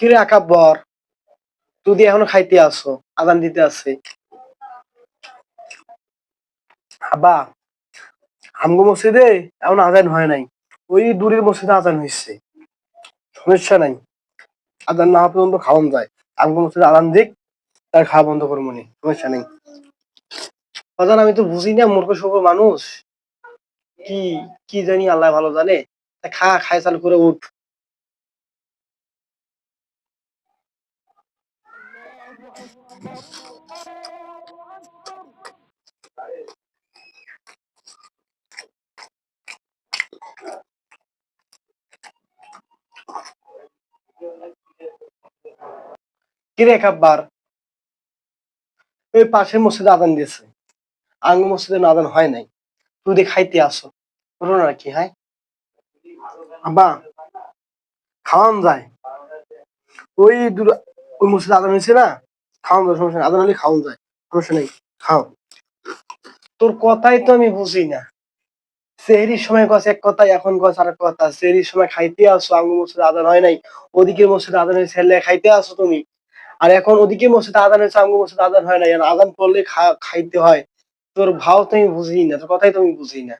কিরে আকাব্বর, তুই এখনও খাইতে আসো, আদান দিতে আছে আবা আমগো মসজিদে এমন আজান হয় নাই। ওই দূরের মসজিদে আজান হয়েছে সমস্যা নাই। আজান না পর্যন্ত খাওয়ান যায়। আমগো মসজিদে আজান দিক, তার খাওয়া বন্ধ করব সমস্যা নেই। বাজান, আমি তো বুঝি না মূর্খ সূর্খ মানুষ। কি কি জানি আল্লাহ ভালো জানে। খা, খাই চালু করে উঠ। কিরে কাব্বার ওই পাশের মসজিদে আদান দিয়েছে। আঙ্গ মসজিদে না আদান হয় নাই। তুই খাইতে আসো। বলো না কি, হয়? আব্বা, খাওয়ান যায়। ওই ওই মসজিদে আদান হয়েছে না, খাওয়ান যায়, সমস্যা আদান হলে খাওয়ান যায়, সমস্যা নেই, খাও। তোর কথাই তো আমি বুঝি না। সেহরির সময় কস এক কথা এখন কস আর কথা। সেহরির সময় খাইতে আসো, আঙ্গ মসজিদে আদান হয় নাই। ওদিকে মসজিদে আদান হয়েছে হেলে খাইতে আসো তুমি। আর এখন ওদিকে মসজিদে আদান হয়েছে আঙ্গ মসজিদে আদান হয় নাই। আদান করলে খাইতে হয়। তোর ভাও তো আমি বুঝি না তোর কথাই তো আমি বুঝি না।